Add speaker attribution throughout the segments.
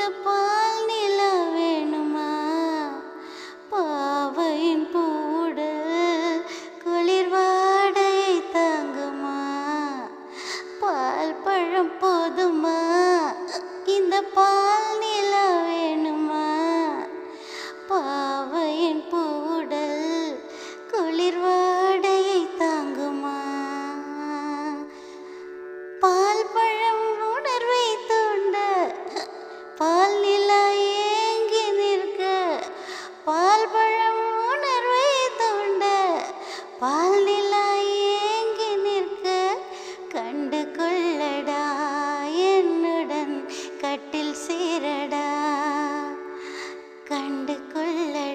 Speaker 1: அந்த பால் நிலா வேணுமா? பாவையின் பூடல் குளிர் வாடையை தாங்குமா? பால் பழம் போதுமா? இந்த பால் பால் நிலா ஏங்கி நிற்க கண்டு கொள்ளடா என்னுடன் கட்டில் சீரடா. கண்டு கொள்ளடா.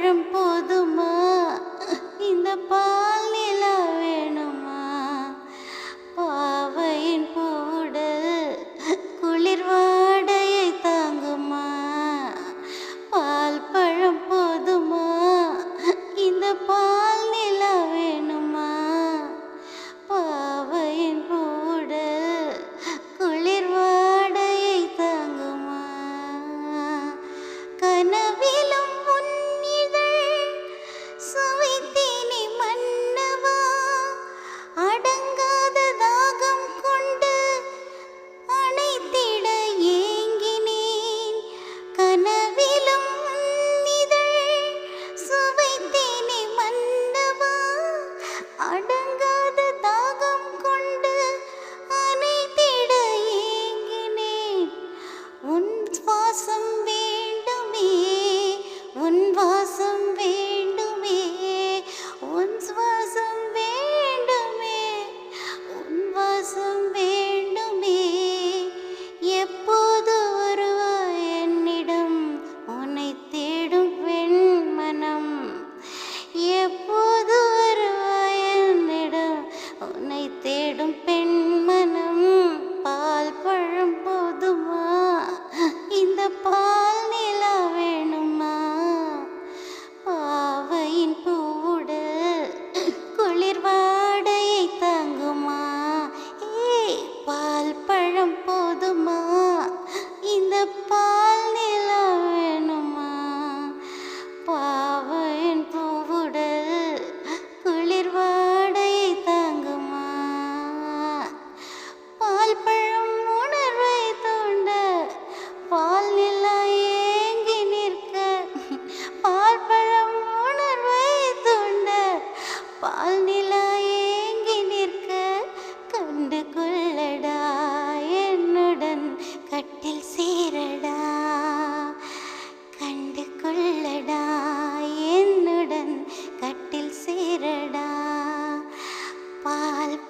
Speaker 1: 人不 ஆவாசம் வே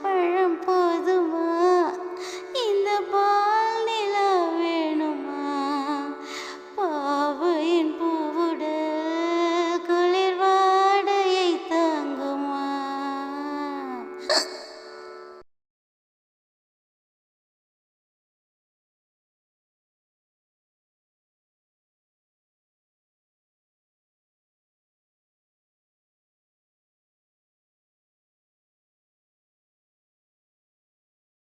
Speaker 1: പഴം പോ